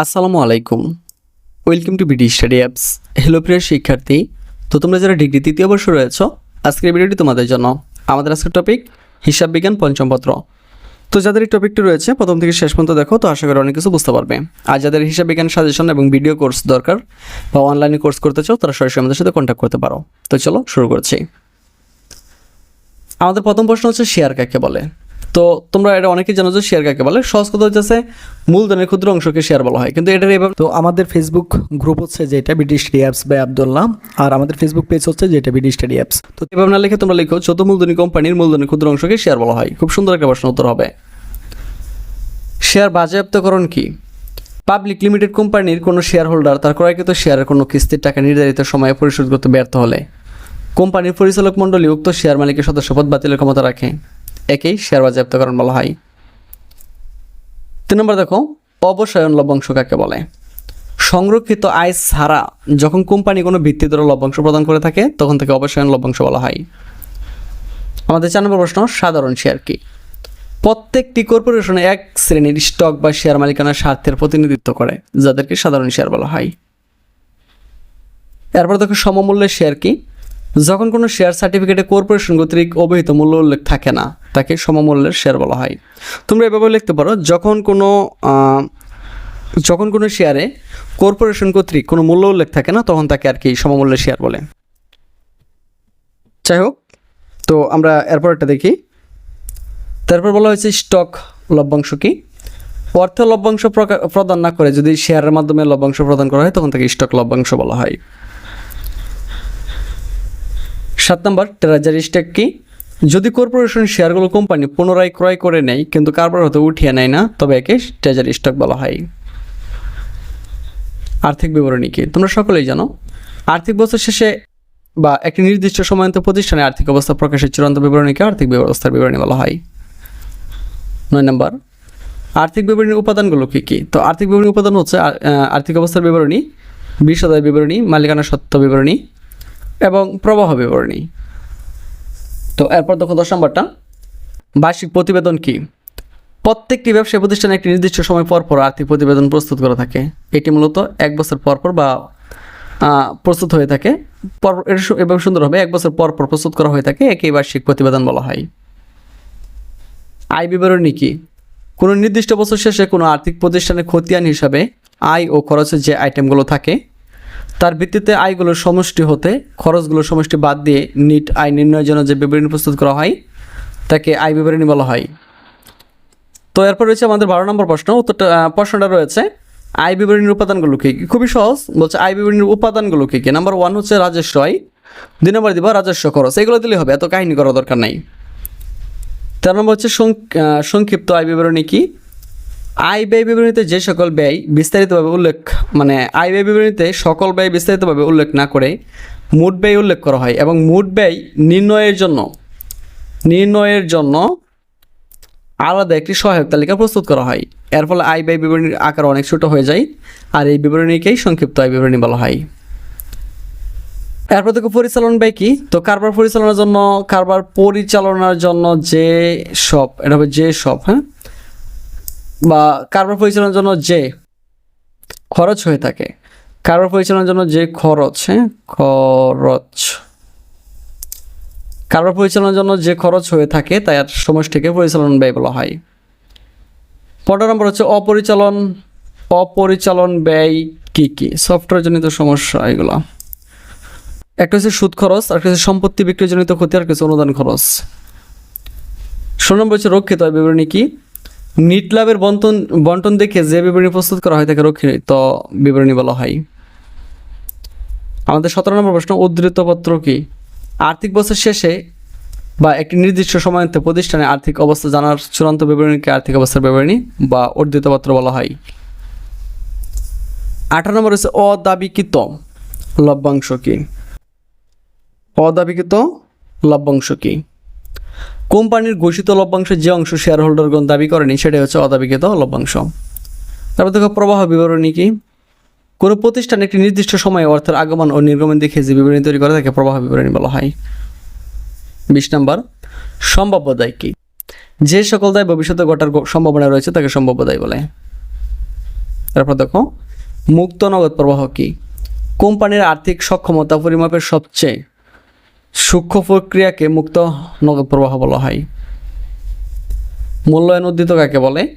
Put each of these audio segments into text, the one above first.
আসসালামু আলাইকুম। Welcome to BD study apps hello প্রিয় শিক্ষার্থী। তো তোমরা যারা ডিগ্রি তৃতীয় বর্ষ রয়েছো, আজকের ভিডিওটি তোমাদের জন্য। আমাদের আজকের টপিক হিসাব বিজ্ঞান পঞ্চম পত্র। তো যাদের এই টপিকটি রয়েছে, প্রথম থেকে শেষ পর্যন্ত দেখো, তো আশা করি অনেক কিছু বুঝতে পারবে। আর যাদের হিসাব বিজ্ঞান সাজেশন এবং ভিডিও কোর্স দরকার বা অনলাইনে কোর্স করতে চাও, তারা সরাসরি আমাদের সাথে কন্ট্যাক্ট করতে পারো। তো চলো, শুরু করছি। আমাদের প্রথম প্রশ্ন হচ্ছে শেয়ার কাকে বলে? তো তোমরা এটা অনেকেই জানো যে শেয়ার কাকে বলে? সহজ কথা হচ্ছে মূলধনের ক্ষুদ্র অংশকে শেয়ার বলা হয়। কিন্তু এটার এভাবে তো আমাদের ফেসবুক গ্রুপ হচ্ছে যেটা BD study apps by Abdullah আর আমাদের ফেসবুক পেজ হচ্ছে যেটা বিডি স্টাডি অ্যাপস তো এভাবে না লিখে তোমরা লিখো চতুর্থ মূলধনী কোম্পানির মূলধনের ক্ষুদ্র অংশকে শেয়ার বলা হয়। খুব সুন্দর একটা প্রশ্ন উত্তর হবে। শেয়ার বাজেয়াপ্তকরণ কি? পাবলিক লিমিটেড কোম্পানির কোনো শেয়ার হোল্ডার তার ক্রয়কৃত শেয়ারের কোনো কিস্তির টাকা নির্ধারিত সময়ে পরিশোধ করতে ব্যর্থ হলে। কোম্পানির পরিচালক মণ্ডলী উক্ত শেয়ার মালিকের সদস্যপদ বাতিলের ক্ষমতা রাখে। একেই শেয়ার বাজেয়াপ্তকরণ বলা হয়। তিন নম্বর দেখো অবসায়ন লভ্যাংশ কাকে বলে? সংরক্ষিত আয় ছাড়া যখন কোম্পানি কোনো ভিত্তিদর লভ্যাংশ প্রদান করে থাকে, তখন থেকে অবসায়ন লভ্যাংশ বলা হয়। আমাদের চার নম্বর প্রশ্ন, সাধারণ শেয়ার কি? প্রত্যেকটি কর্পোরেশনে এক শ্রেণির স্টক বা শেয়ার মালিকানার স্বার্থের প্রতিনিধিত্ব করে, যাদেরকে সাধারণ শেয়ার বলা হয়। এরপর দেখো, সমমূল্যের শেয়ার কি? যখন কোনো শেয়ার সার্টিফিকেটে কর্পোরেশন কর্তৃক অবহিত মূল্য উল্লেখ থাকে না, তাকে সমমূল্যের শেয়ার বলা হয়। তোমরা এভাবে লিখতে পারো, যখন কোনো যখন কোনো শেয়ারে কর্পোরেশন কর্তৃক কোনো মূল্য উল্লেখ থাকে না, তখন তাকে আর কি সমমূল্যের শেয়ার বলে। যাই হোক তো আমরা এরপরটা দেখি। তারপর বলা হয়েছে স্টক লভ্যাংশ কি? অর্থ লভ্যাংশ প্রদান না করে যদি শেয়ারের মাধ্যমে লভ্যাংশ প্রদান করা হয়, তখন তাকে স্টক লভ্যাংশ বলা হয়। সাত নম্বর ট্রেজারি স্টক কি? যদি কর্পোরেশন শেয়ারগুলো কোম্পানি পুনরায় ক্রয় করে নেয়, কিন্তু কারবার হতে উঠিয়ে নেয় না, তবে একে ট্রেজারি স্টক বলা হয়। আর্থিক বিবরণী কি? তোমরা সকলেই জানো। আর্থিক বছর শেষে বা একটি নির্দিষ্ট সময়ন্ত প্রতিষ্ঠানে আর্থিক অবস্থা প্রকাশের চূড়ান্ত বিবরণীকে আর্থিক ব্যবস্থার বিবরণী বলা হয়। নয় নম্বর, আর্থিক বিবরণীর উপাদানগুলো কী কী? তো আর্থিক বিবরণী উপাদান হচ্ছে আর্থিক অবস্থার বিবরণী বিশদায় বিবরণী, মালিকানা সত্ত্ব বিবরণী এবং প্রবাহ বিবরণী। তো এরপর দেখো দশ নম্বরটা। বার্ষিক প্রতিবেদন কি? প্রত্যেকটি ব্যবসায়ী প্রতিষ্ঠানে একটি নির্দিষ্ট সময় পর পর আর্থিক প্রতিবেদন প্রস্তুত করা থাকে। এটি মূলত এক বছর পর পর বা প্রস্তুত হয়ে থাকে। পর এবং সুন্দর হবে এক বছর পর পর প্রস্তুত করা হয়ে থাকে, একেই বার্ষিক প্রতিবেদন বলা হয়। আয় বিবরণী কি? কোনো নির্দিষ্ট বছর শেষে কোনো আর্থিক প্রতিষ্ঠানের খতিয়ান হিসাবে আয় ও খরচের যে আইটেমগুলো থাকে তার ভিত্তিতে আয়গুলোর সমষ্টি হতে খরচগুলোর সমষ্টি বাদ দিয়ে নিট আয় নির্ণয়ের জন্য যে বিবরণী প্রস্তুত করা হয়, তাকে আয় বিবরণী বলা হয়। তো এরপর রয়েছে আমাদের বারো নম্বর প্রশ্ন। উত্তরটা প্রশ্নটা রয়েছে, আয় বিবরণীর উপাদানগুলো কী? কী খুবই সহজ, বলছে আয় বিবরণীর উপাদানগুলো কী কী? নাম্বার ওয়ান হচ্ছে রাজস্ব আয়, দুই নম্বর দিবা রাজস্ব খরচ। এগুলো দিলে হবে, এত কাহিনী করার দরকার নাই। তেরো নম্বর হচ্ছে সংক্ষিপ্ত আয় বিবরণী কি? আয় ব্যয় বিবরণীতে যে সকল ব্যয় বিস্তারিতভাবে উল্লেখ মানে আয় ব্যয় বিবরণীতে সকল ব্যয় বিস্তারিতভাবে উল্লেখ না করে মোট ব্যয় উল্লেখ করা হয় এবং মোট ব্যয় নির্ণয়ের জন্য নির্ণয়ের জন্য আলাদা একটি সহায়ক তালিকা প্রস্তুত করা হয়। এর ফলে আয় ব্যয় বিবরণীর আকার অনেক ছোট হয়ে যায় আর এই বিবরণীকেই সংক্ষিপ্ত আয় বিবরণী বলা হয়। এরপর দেখো পরিচালন ব্যয় কি? তো কারবার পরিচালনার জন্য, কারবার পরিচালনার জন্য যে সব, এটা হবে যে সব হ্যাঁ? বা কারবার পরিচালনার জন্য যে খরচ হয়ে থাকে, কারবার পরিচালনার জন্য যে খরচ হ্যাঁ? খরচ। কারবার পরিচালনার জন্য যে খরচ হয়ে থাকে তার সমষ্টিকে পরিচালন ব্যয় বলা হয়। পনেরো নম্বর হচ্ছে অপরিচালন অপরিচালন ব্যয় কি কি? সফটওয়্যার জনিত সমস্যা, এগুলো। একটা হচ্ছে সুদ খরচ আর হচ্ছে সম্পত্তি বিক্রিজনিত ক্ষতি আর কিছু অনুদান খরচ। ষোলো নম্বর হচ্ছে রক্ষিত আয় বিবরণী কি? নিট লাভের বন্টন বন্টন দেখে যে বিবরণী প্রস্তুত করা হয় তাকে রক্ষিত বিবরণী বলা হয়। আমাদের সতেরো নম্বর প্রশ্ন উদ্ধৃতপত্র কি? আর্থিক বছর শেষে বা একটি নির্দিষ্ট সময়তে প্রতিষ্ঠানে আর্থিক অবস্থা জানার চূড়ান্ত বিবরণীকে আর্থিক অবস্থার বিবরণী বা উদ্ধৃতপত্র বলা হয়? আঠারো নম্বর হচ্ছে অদাবিকৃত লভ্যাংশ কি? অদাবিকৃত লভ্যাংশ কি? কোম্পানির ঘোষিত লভ্যাংশের যে অংশ শেয়ার হোল্ডারগণ দাবি করেনি, সেটাই হচ্ছে অদাবিকৃত লভ্যাংশ। তারপর দেখো, প্রবাহ বিবরণী কি? কোনো প্রতিষ্ঠান একটি নির্দিষ্ট সময়ে অর্থের আগমন ও নির্গমন দেখে যে বিবরণী তৈরি করে, তাকে প্রবাহ বিবরণী বলা হয়। বিশ নাম্বার, সম্ভাব্য দায় কি? যে সকল দায় ভবিষ্যতে ঘটার সম্ভাবনা রয়েছে, তাকে সম্ভাব্য দায় বলে। তারপর দেখো, মুক্ত নগদ প্রবাহ কি? কোম্পানির আর্থিক সক্ষমতা পরিমাপের সবচেয়ে সূক্ষ্ম প্রক্রিয়াকে মুক্ত নগদ প্রবাহ বলা হয়। মূল্যায়ন উদ্ধৃত কাকে বলে?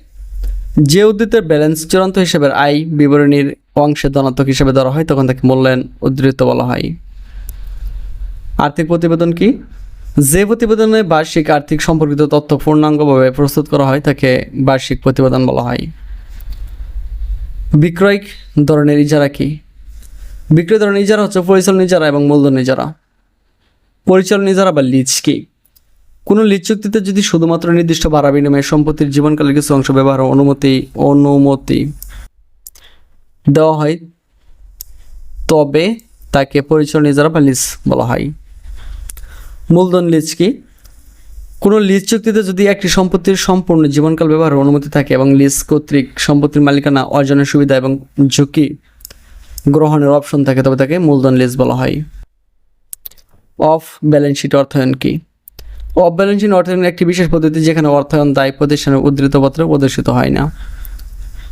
যে উদ্ধৃতের ব্যালেন্স চূড়ান্ত হিসেবে আয় বিবরণীর অংশে ধনাত্মক হিসেবে ধরা হয়, তখন তাকে মূল্যায়ন উদ্ধৃত বলা হয়। আর্থিক প্রতিবেদন কি? যে প্রতিবেদনে বার্ষিক আর্থিক সম্পর্কিত তথ্য পূর্ণাঙ্গভাবে প্রস্তুত করা হয়, তাকে বার্ষিক প্রতিবেদন বলা হয়। বিক্রয় ধরনের ইজারা কি? বিক্রয় ধরনের ইজারা হচ্ছে পরিচালন ইজারা এবং মূলধন ইজারা। পরিচালন ইজারা বা লিজ কি? কোনো লিজ চুক্তিতে যদি শুধুমাত্র নির্দিষ্ট ভাড়া বিনিময়ে সম্পত্তির জীবনকালের কিছু অংশ ব্যবহার অনুমতি অনুমতি দেওয়া হয়, তবে তাকে পরিচালন ইজারা বা লিজ বলা হয়। মূলধন লিজ কি? কোনো লিজ চুক্তিতে যদি একটি সম্পত্তির সম্পূর্ণ জীবনকাল ব্যবহারের অনুমতি থাকে এবং লিজ কর্তৃক সম্পত্তির মালিকানা, অর্জনের সুবিধা এবং ঝুঁকি গ্রহণের অপশন থাকে, তবে তাকে মূলধন লিজ বলা হয়। অফ ব্যালেন্স শিট অর্থায়ন কি? অফ ব্যালেন্স শিট অর্থায়নের একটি বিশেষ পদ্ধতি যেখানে অর্থায়ন দায় প্রতিষ্ঠানের উদ্ধৃত পত্রে প্রদর্শিত হয় না।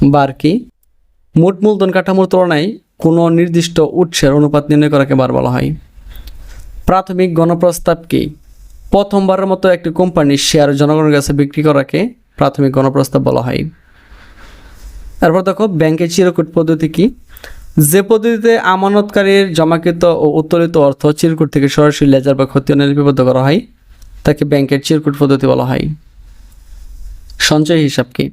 বার কি? মোট মূলধন কাঠামোর তুলনায় কোনো নির্দিষ্ট উৎসের অনুপাত নির্ণয় করাকে বার বলা হয়। প্রাথমিক গণপ্রস্তাব কি? প্রথমবারের মতো একটি কোম্পানির শেয়ার জনগণের কাছে বিক্রি করাকে প্রাথমিক গণপ্রস্তাব বলা হয়। তারপর দেখো, ব্যাংকের চিরকুট পদ্ধতি কি? যে পদ্ধতিতে আমানতকারীর জমাকৃত ও উত্তোলিত অর্থ চিরকুট থেকে সরাসরি লেজার বা খতিয়ানে লিপিবদ্ধ করা হয়, তাকে ব্যাংকের চিরকুট পদ্ধতি বলা হয়। সঞ্চয় হিসাব কি?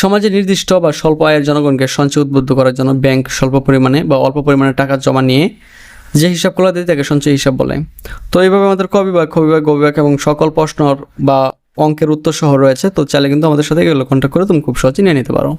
সমাজে নির্দিষ্ট বা স্বল্প আয়ের জনগণকে সঞ্চয় উদ্বুদ্ধ করার জন্য ব্যাংক স্বল্প পরিমাণে বা অল্প পরিমাণে টাকা জমা নিয়ে যে হিসাব খোলা দেয় তাকে সঞ্চয় হিসাব বলে। তো এইভাবে আমাদের ক বিভাগ, খ বিভাগ, গ বিভাগ এবং সকল প্রশ্নর বা অঙ্কের উত্তর সহ রয়েছে, তো চাইলে কিন্তু আমাদের সাথে এগুলো কন্ট্যাক্ট করে তুমি খুব সহজে নিয়ে নিতে পারো।